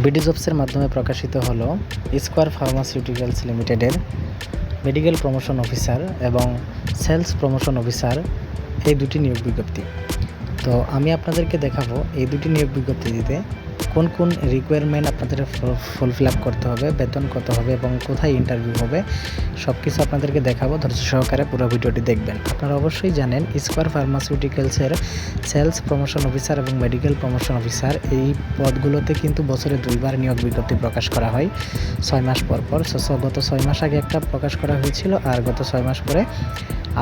BD জবসের মাধ্যমে প্রকাশিত হল স্কোয়ার ফার্মাসিউটিক্যালস লিমিটেডের মেডিকেল প্রমোশন অফিসার এবং সেলস প্রমোশন অফিসার এই দুটি নিয়োগ বিজ্ঞপ্তি। তো আমি আপনাদেরকে দেখাবো এই দুটি নিয়োগ বিজ্ঞপ্তিতে কোন কোন রিকোয়ারমেন্ট আপনাদের ফুলফিল আপ করতে হবে, বেতন কত হবে এবং কোথায় ইন্টারভিউ হবে সব কিছু আপনাদেরকে দেখাবো, ধৈর্য সহকারে পুরো ভিডিওটি দেখবেন। আপনারা অবশ্যই জানেন স্কোয়ার ফার্মাসিউটিক্যালসের সেলস প্রমোশন অফিসার এবং মেডিকেল প্রমোশন অফিসার এই পদগুলোতে কিন্তু বছরে দুইবার নিয়োগ বিজ্ঞপ্তি প্রকাশ করা হয়, ছয় মাস পর পর। গত ছয় মাস আগে একটা প্রকাশ করা হয়েছিল, আর গত ছয় মাস পরে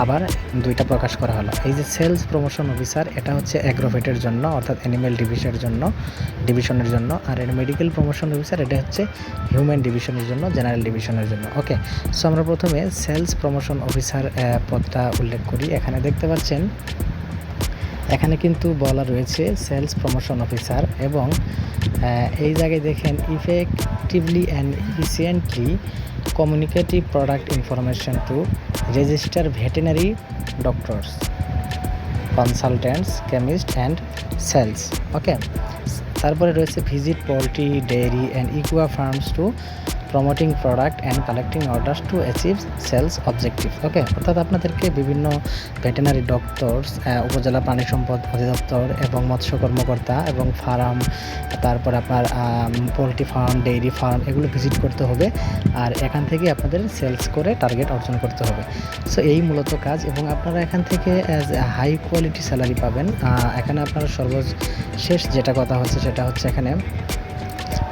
আবার দুইটা প্রকাশ করা হলো। এই যে সেলস প্রমোশন অফিসার এটা হচ্ছে অ্যাগ্রোভেটের জন্য, অর্থাৎ অ্যানিমেল ডিভিশনের জন্য ডিভিশনের জন্য, আর এটা মেডিকেল প্রমোশন অফিসার এটা হচ্ছে হিউম্যান ডিভিশনের জন্য জেনারেল ডিভিশনের জন্য ওকে সো আমরা প্রথমে সেলস প্রমোশন অফিসার পদটা উল্লেখ করি। এখানে দেখতে পাচ্ছেন, এখানে কিন্তু বলা রয়েছে সেলস প্রমোশন অফিসার এবং এই জায়গায় দেখেন effectively and efficiently communicative product information to register veterinary doctors consultants chemist and sales okay তারপরে রয়েছে visit poultry dairy and aqua farms to promoting product and collecting orders to achieve sales objective okay অর্থাৎ আপনাদেরকে বিভিন্ন veterinary doctors উপজেলা প্রাণী সম্পদ অধিদপ্তর এবং মৎস্য কর্মকর্তা এবং ফার্ম, তারপর আপনার পোলট্রি ফার্ম, ডেইরি ফার্ম এগুলো ভিজিট করতে হবে আর এখান থেকে আপনাদের সেলস করে টার্গেট অর্জন করতে হবে। সো এই মূলত কাজ এবং আপনারা এখান থেকে হাই কোয়ালিটি স্যালারি পাবেন। এখানে আপনারা সর্বশেষ যেটা কথা হচ্ছে সেটা হচ্ছে এখানে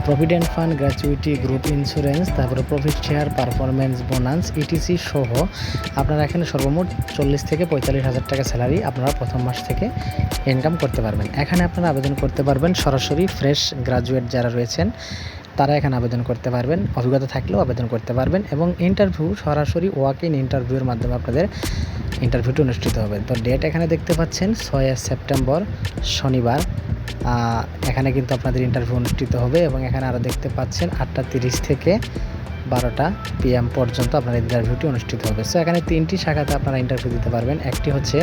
provident fund gratuity group insurance তারপরে profit share performance bonus ETC সহ আপনারা এখানে সর্বমোট চল্লিশ থেকে পঁয়তাল্লিশ হাজার টাকা স্যালারি আপনারা প্রথম মাস থেকে ইনকাম করতে পারবেন। এখানে আপনারা আবেদন করতে পারবেন সরাসরি ফ্রেশ গ্রাজুয়েট যারা রয়েছেন তারা এখানে আবেদন করতে পারবেন, অভিজ্ঞতা থাকলেও আবেদন করতে পারবেন এবং ইন্টারভিউ সরাসরি ওয়াক ইন ইন্টারভিউর মাধ্যমে আপনাদের ইন্টারভিউটি অনুষ্ঠিত হবে। তো ডেট এখানে দেখতে পাচ্ছেন, ছয় সেপ্টেম্বর শনিবার। এখানে কিন্তু আপনাদের ইন্টারভিউ অনুষ্ঠিত হবে এবং এখানে আরও দেখতে পাচ্ছেন, আটটা তিরিশ থেকে বারোটা পিএম পর্যন্ত আপনাদের ইন্টারভিউটি অনুষ্ঠিত হবে। সো এখানে তিনটি শাখাতে আপনারা ইন্টারভিউ দিতে পারবেন। একটি হচ্ছে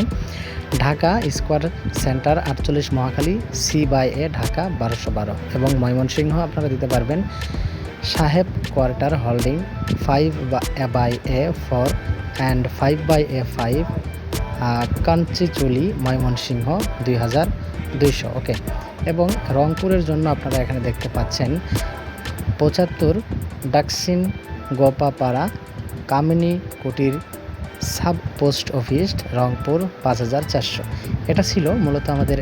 ঢাকা স্কোয়ার সেন্টার আটচল্লিশ Mohakhali C by A Dhaka বারোশো বারো। এবং ময়মনসিংহ আপনারা দিতে পারবেন সাহেব quarter holding five by A four and five by A five Kanchijhuli Mymensingh দুই হাজার দুইশো। ওকে এবং রংপুরের জন্য আপনারা এখানে দেখতে পাচ্ছেন পঁচাত্তর ডাকসিন গোপাপাড়া, কামিনী কুটির, সাব পোস্ট অফিস, রংপুর, পাঁচ হাজার চারশো। এটা ছিল মূলত আমাদের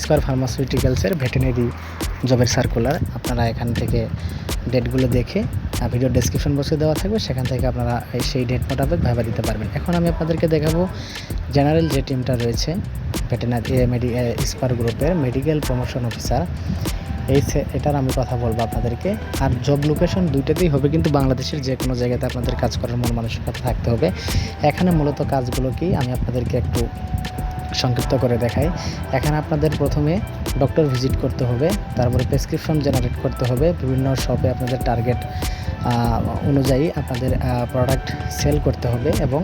স্কোয়ার ফার্মাসিউটিক্যালসের ভেটেনারি জবের সার্কুলার। আপনারা এখান থেকে ডেটগুলো দেখে ভিডিও ডেসক্রিপশন বক্সে দেওয়া থাকবে, সেখান থেকে আপনারা সেই ডেট মোতাবেক ভাইবা দিতে পারবেন। এখন আমি আপনাদেরকে দেখাবো জেনারেল যে টিমটা রয়েছে ভেটেনারি মেডি স্কোয়ার গ্রুপের মেডিকেল প্রমোশন অফিসার এই এটার আমি কথা বলব আপনাদেরকে। আর জব লোকেশন দুইটাতেই হবে, কিন্তু বাংলাদেশের যে কোনো জায়গাতে আপনাদের কাজ করার মন মানসিকতা থাকতে হবে। এখানে মূলত কাজগুলো কি, আমি আপনাদেরকে একটু সংক্ষিপ্ত করে দেখাই। এখানে আপনাদের প্রথমে ডক্টর ভিজিট করতে হবে, তারপরে প্রেসক্রিপশন জেনারেট করতে হবে, বিভিন্ন শপে আপনাদের টার্গেট অনুযায়ী আপনাদের প্রোডাক্ট সেল করতে হবে এবং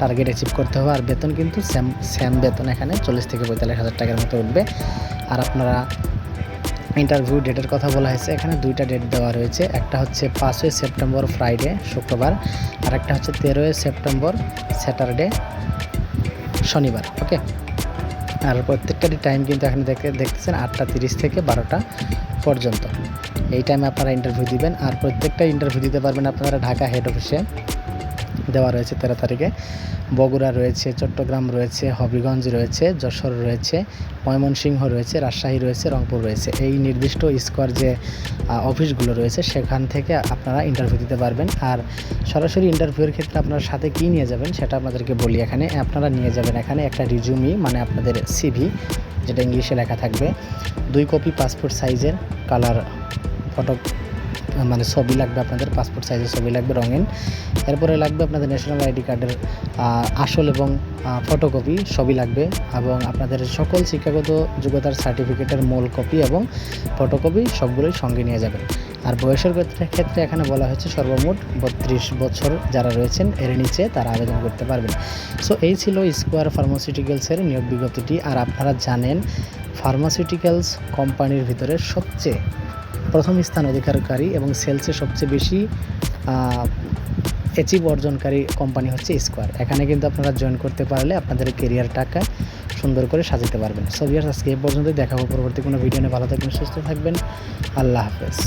টার্গেট অ্যাচিভ করতে হবে। আর বেতন কিন্তু স্যাম সেম বেতন এখানে চল্লিশ থেকে পঁয়তাল্লিশ হাজার টাকার মতো উঠবে। আর আপনারা ইন্টারভিউ ডেটের কথা বলা হয়েছে। এখানে দুইটা ডেট দেওয়া রয়েছে। একটা হচ্ছে পাঁচই সেপ্টেম্বর ফ্রাইডে, শুক্রবার, আর একটা হচ্ছে তেরোই সেপ্টেম্বর স্যাটারডে, শনিবার, ওকে? আর প্রত্যেকটারই টাইম কিন্তু এখানে দেখে, দেখতেছেন আটটা তিরিশ থেকে বারোটা পর্যন্ত। এই টাইমে আপনারা ইন্টারভিউ দিবেন, আর প্রত্যেকটা ইন্টারভিউ দিতে পারবেন আপনারা ঢাকা হেড অফিসে দেওয়া রয়েছে তেরো তারিখে। বগুড়া রয়েছে, চট্টগ্রাম রয়েছে, হবিগঞ্জ রয়েছে, যশোর রয়েছে, ময়মনসিংহ রয়েছে, রাজশাহী রয়েছে, রংপুর রয়েছে। এই নির্দিষ্ট স্কোয়ার যে অফিসগুলো রয়েছে, সেখান থেকে আপনারা ইন্টারভিউ দিতে পারবেন। আর সরাসরি ইন্টারভিউয়ের ক্ষেত্রে আপনারা সাথে কী নিয়ে যাবেন সেটা আপনাদেরকে বলি এখানে। আপনারা নিয়ে যাবেন এখানে একটা রিজুমি মানে আপনাদের সিভি যেটা ইংলিশে লেখা থাকবে। দুই কপি পাসপোর্ট সাইজের কালার ফটো মানে ছবি লাগবে আপনাদের পাসপোর্ট সাইজের ছবি লাগবে রঙিন। এরপরে লাগবে আপনাদের ন্যাশনাল আইডি কার্ডের আসল এবং ফটোকপি সবই লাগবে এবং আপনাদের সকল শিক্ষাগত যোগ্যতার সার্টিফিকেটের মূল কপি এবং ফটোকপি সবগুলোই সঙ্গে নিয়ে যাবেন। আর বয়সের ক্ষেত্রে এখানে বলা হয়েছে সর্বমোট বত্রিশ বছর যারা রয়েছেন, এর নিচে তারা আবেদন করতে পারবেন। সো এই ছিল স্কোয়ার ফার্মাসিউটিক্যালসের নিয়োগ বিজ্ঞপ্তিটি। আর আপনারা জানেন ফার্মাসিউটিক্যালস কোম্পানির ভিতরে সবচেয়ে প্রথম স্থান অধিকারকারী এবং সেলসে সবচেয়ে বেশি অ্যাচিভ অর্জনকারী কোম্পানি হচ্ছে স্কোয়ার এখানে কিন্তু আপনারা জয়েন করতে পারলে আপনাদের কেরিয়ার টাকা সুন্দর করে সাজাতে পারবেন। সবই ভিউয়ার্স আজকে এ পর্যন্ত দেখাবো পরবর্তী কোনো ভিডিও নিয়ে। ভালো থাকবেন, সুস্থ থাকবেন। আল্লাহ হাফেজ।